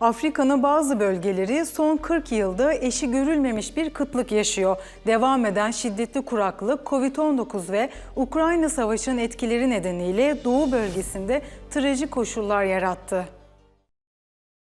Afrika'nın bazı bölgeleri son 40 yılda eşi görülmemiş bir kıtlık yaşıyor. Devam eden şiddetli kuraklık, Covid-19 ve Ukrayna Savaşı'nın etkileri nedeniyle Doğu bölgesinde trajik koşullar yarattı.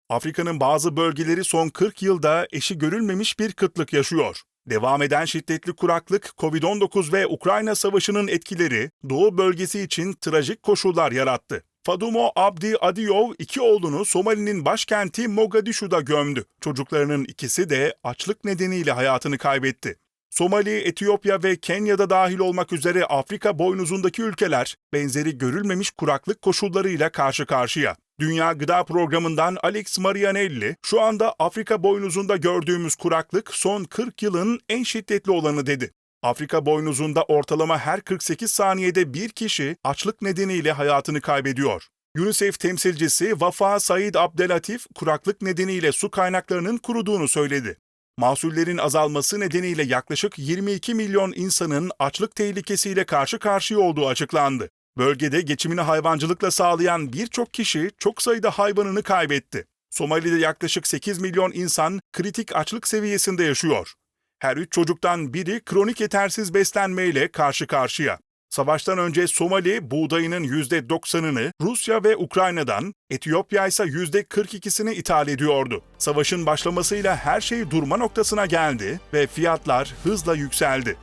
Afrika'nın bazı bölgeleri son 40 yılda eşi görülmemiş bir kıtlık yaşıyor. Devam eden şiddetli kuraklık, Covid-19 ve Ukrayna Savaşı'nın etkileri Doğu bölgesi için trajik koşullar yarattı. Fadumo Abdi Adiyov iki oğlunu Somali'nin başkenti Mogadishu'da gömdü. Çocuklarının ikisi de açlık nedeniyle hayatını kaybetti. Somali, Etiyopya ve Kenya'da dahil olmak üzere Afrika boynuzundaki ülkeler benzeri görülmemiş kuraklık koşullarıyla karşı karşıya. Dünya Gıda Programı'ndan Alex Marianelli, şu anda Afrika boynuzunda gördüğümüz kuraklık son 40 yılın en şiddetli olanı dedi. Afrika boynuzunda ortalama her 48 saniyede bir kişi açlık nedeniyle hayatını kaybediyor. UNICEF temsilcisi Vafa Said Abdelatif, kuraklık nedeniyle su kaynaklarının kuruduğunu söyledi. Mahsullerin azalması nedeniyle yaklaşık 22 milyon insanın açlık tehlikesiyle karşı karşıya olduğu açıklandı. Bölgede geçimini hayvancılıkla sağlayan birçok kişi çok sayıda hayvanını kaybetti. Somali'de yaklaşık 8 milyon insan kritik açlık seviyesinde yaşıyor. Her üç çocuktan biri kronik yetersiz beslenmeyle karşı karşıya. Savaştan önce Somali buğdayının %90'ını Rusya ve Ukrayna'dan, Etiyopya ise %42'sini ithal ediyordu. Savaşın başlamasıyla her şey durma noktasına geldi ve fiyatlar hızla yükseldi.